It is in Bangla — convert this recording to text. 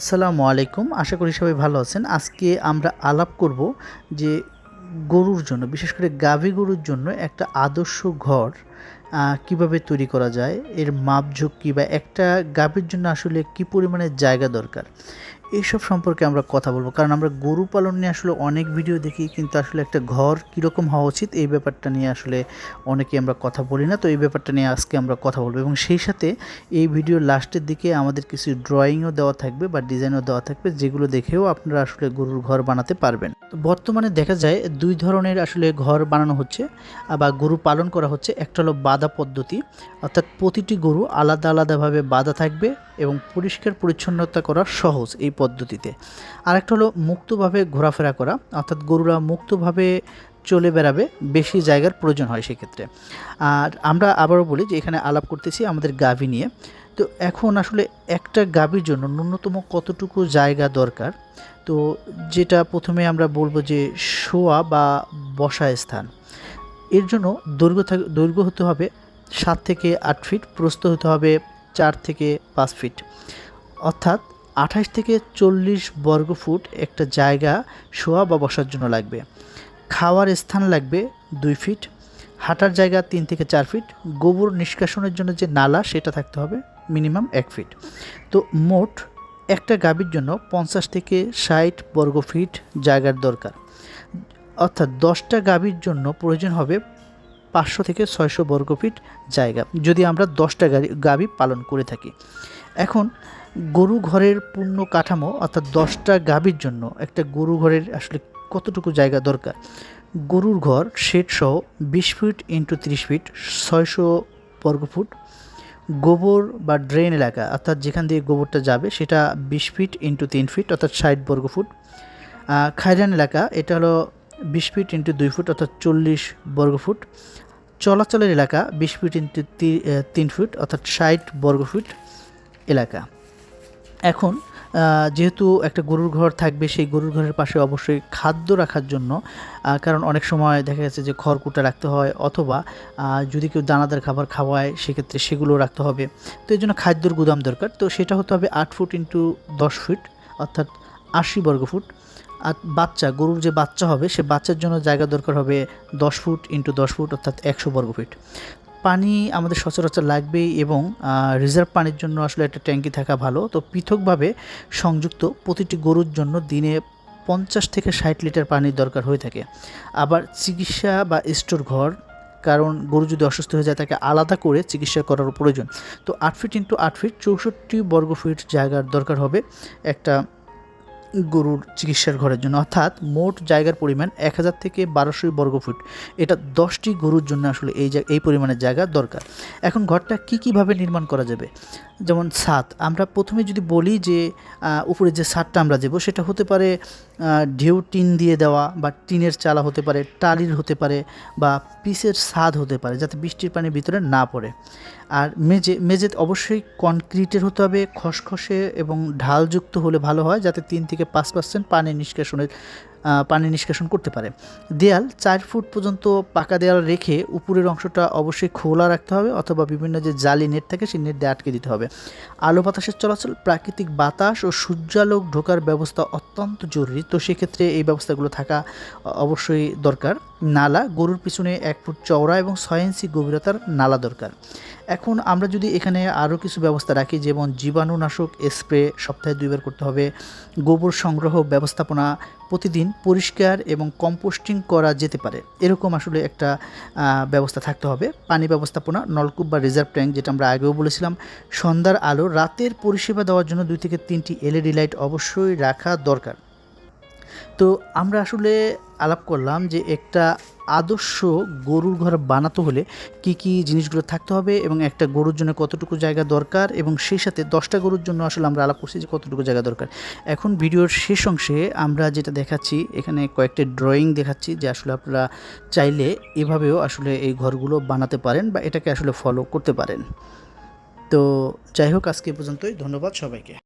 আসসালামু আলাইকুম। আশা করি সবাই ভালো আছেন। আজকে আমরা আলাপ করব যে গরুর জন্য, বিশেষ করে গাভী গরুর জন্য একটা আদর্শ ঘর কীভাবে তৈরি করা যায়, এর মাপঝোঁক কী বা একটা গাভীর জন্য আসলে কি পরিমাণে জায়গা দরকার? এইসব সম্পর্কে আমরা কথা বলব। কারণ আমরা গরু পালন নিয়ে আসলে অনেক ভিডিও দেখি, কিন্তু আসলে একটা ঘর কীরকম হওয়া উচিত এই ব্যাপারটা নিয়ে আসলে অনেকে আমরা কথা বলি না। তো এই ব্যাপারটা নিয়ে আজকে আমরা কথা বলব এবং সেই সাথে এই ভিডিওর লাস্টের দিকে আমাদের কিছু ড্রয়িংও দেওয়া থাকবে বা ডিজাইনও দেওয়া থাকবে, যেগুলো দেখেও আপনারা আসলে গরুর ঘর বানাতে পারবেন। তো বর্তমানে দেখা যায় দুই ধরনের আসলে ঘর বানানো হচ্ছে বা গরু পালন করা হচ্ছে। একটা হলো বাঁধা পদ্ধতি, অর্থাৎ প্রতিটি গরু আলাদা আলাদাভাবে বাঁধা থাকবে এবং পরিষ্কার পরিচ্ছন্নতা করা সহজ। এই পদ্ধতিতে। আরেকটা হলো মুক্তভাবে ঘোরাফেরা করা, অর্থাৎ গরুরা মুক্তভাবে চলে বেড়াবে, বেশি জায়গার প্রয়োজন হয় সেক্ষেত্রে। আর আমরা আবারও বলি যে এখানে আলাপ করতেছি আমাদের গাভী নিয়ে। তো এখন আসলে একটা গাভীর জন্য ন্যূনতম কতটুকু জায়গা দরকার? তো যেটা প্রথমে আমরা বলব যে শোয়া বা বসা স্থান। এর জন্য দৈর্ঘ্য থাক, দৈর্ঘ্য হতে হবে সাত থেকে আট ফিট, প্রস্থ হতে হবে চার থেকে পাঁচ ফিট। অর্থাৎ আঠাশ থেকে চল্লিশ বর্গ ফুট একটা জায়গা শোয়া বা বসার জন্য লাগবে। খাওয়ার স্থান লাগবে দুই ফিট। হাঁটার জায়গা তিন থেকে চার ফিট। গোবর নিষ্কাশনের জন্য যে নালা, সেটা থাকতে হবে মিনিমাম এক ফিট। তো মোট একটা গাভীর জন্য পঞ্চাশ থেকে ষাট বর্গ ফিট জায়গার দরকার। অর্থাৎ দশটা গাভীর জন্য প্রয়োজন হবে পাঁচশো থেকে ছয়শো বর্গ ফিট জায়গা। যদি আমরা দশটা গাড়ি গাভী পালন করে থাকি। এখন গরু ঘরের পূর্ণ কাঠামো অর্থাৎ দশটা গাভীর জন্য একটা গরু ঘরের আসলে কতটুকু জায়গা দরকার? গরুর ঘর শেড সহ বিশ ফিট ইন্টু তিরিশ ফিট, ছয়শো বর্গফুট গোবর বা ড্রেন এলাকা, অর্থাৎ যেখান দিয়ে গোবরটা যাবে, সেটা বিশ ফিট ইন্টু তিন ফিট, অর্থাৎ ষাট বর্গফুট খাইরান এলাকা, এটা হলো বিশ ফিট ইন্টু দুই ফুট, অর্থাৎ চল্লিশ বর্গফুট চলাচলের এলাকা, বিশ ফিট ইন্টু তিন ফুট, অর্থাৎ ষাট বর্গফুট এলাকা। এখন যেহেতু একটা গরুর ঘর থাকবে, সেই গরুর ঘরের পাশে অবশ্যই খাদ্য রাখার জন্য কারণ অনেক সময় দেখা গেছে যে খড়কুটা রাখতে হয় অথবা যদি কেউ দানাদার খাবার খাওয়ায়, সেক্ষেত্রে সেগুলো রাখতে হবে। তো এই জন্য খাদ্যর গুদাম দরকার। তো সেটা হতে হবে আট ফুট ইন্টু দশ ফিট, অর্থাৎ আশি বর্গ ফুট। আর বাচ্চা, গরুর যে বাচ্চা হবে, সে বাচ্চার জন্য জায়গা দরকার হবে দশ ফুট ইন্টু দশ ফুট, অর্থাৎ একশো বর্গ ফিট। পানি আমাদের সচরাচর লাগবেই এবং রিজার্ভ পানির জন্য আসলে একটা ট্যাঙ্কি থাকা ভালো। তো পৃথকভাবে সংযুক্ত প্রতিটি গরুর জন্য দিনে পঞ্চাশ থেকে ষাট লিটার পানির দরকার হয়ে থাকে। আবার চিকিৎসা বা স্টোর ঘর, কারণ গরু যদি অসুস্থ হয়ে যায় তাকে আলাদা করে চিকিৎসা করার প্রয়োজন। তো আট ফিট ইন্টু আট ফিট চৌষট্টি বর্গ ফিট জায়গার দরকার হবে। একটা গরুর চিকিৎসার ঘরের জন্য। অর্থাৎ মোট জায়গার পরিমাণ এক হাজার থেকে বারোশো বর্গ ফুট। এটা দশটি গরুর জন্য আসলে এই এই পরিমাণের জায়গা দরকার। এখন ঘরটা কী কীভাবে নির্মাণ করা যাবে? যেমন ছাদ। আমরা প্রথমে যদি বলি যে উপরে যে ছাদটা আমরা দেবো, সেটা হতে পারে ঢেউ টিন দিয়ে দেওয়া বা টিনের চালা হতে পারে, টালির হতে পারে বা পিসের ছাদ হতে পারে, যাতে বৃষ্টির পানি ভিতরে না পড়ে। আর মেঝে মেঝে অবশ্যই কনক্রিটের হতে হবে, খসখসে এবং ঢালযুক্ত হলে ভালো হয়, যাতে তিন থেকে পাঁচ পার্সেন্ট পানি নিষ্কাশনের পানি নিষ্কাশন করতে পারে। দেয়াল চার ফুট পর্যন্ত পাকা দেয়াল রেখে উপরের অংশটা অবশ্যই খোলা রাখতে হবে অথবা বিভিন্ন যে জালি নেট থাকে সেই নেট দিয়ে আটকে দিতে হবে। আলো বাতাসের চলাচল, প্রাকৃতিক বাতাস ও সূর্যালোক ঢোকার ব্যবস্থা অত্যন্ত জরুরি। তো সেক্ষেত্রে এই ব্যবস্থাগুলো থাকা অবশ্যই দরকার। নালা, গরুর পিছনে এক ফুট চওড়া এবং ছয় ইঞ্চি গভীরতার নালা দরকার। এখন আমরা যদি এখানে আরও কিছু ব্যবস্থা রাখি, যেমন জীবাণুনাশক স্প্রে সপ্তাহে দুইবার করতে হবে, গোবর সংগ্রহ ব্যবস্থাপনা প্রতিদিন পরিষ্কার এবং কম্পোস্টিং করা যেতে পারে। এরকম আসলে একটা ব্যবস্থা থাকতে হবে। পানি ব্যবস্থাপনা, নলকূপ বা রিজার্ভ ট্যাঙ্ক যেটা আমরা আগেও বলেছিলাম, সন্ধ্যার আলো, রাতের পরিষেবা দেওয়ার জন্য দুই থেকে তিনটি এলইডি লাইট অবশ্যই রাখা দরকার। তো আমরা আসলে আলাপ করলাম যে একটা আদর্শ গরুর ঘর বানাতে হলে কি কি জিনিসগুলো থাকতে হবে এবং একটা গরুর জন্য কতটুকু জায়গা দরকার এবং সেই সাথে দশটা গরুর জন্য আসলে আমরা আলাপ করছি যে কতটুকু জায়গা দরকার। এখন ভিডিওর শেষ অংশে আমরা যেটা দেখাচ্ছি, এখানে কয়েকটা ড্রয়িং দেখাচ্ছি যে আসলে আপনারা চাইলে এভাবেও আসলে এই ঘরগুলো বানাতে পারেন বা এটাকে আসলে ফলো করতে পারেন। তো যাই হোক, আজকে পর্যন্তই। ধন্যবাদ সবাইকে।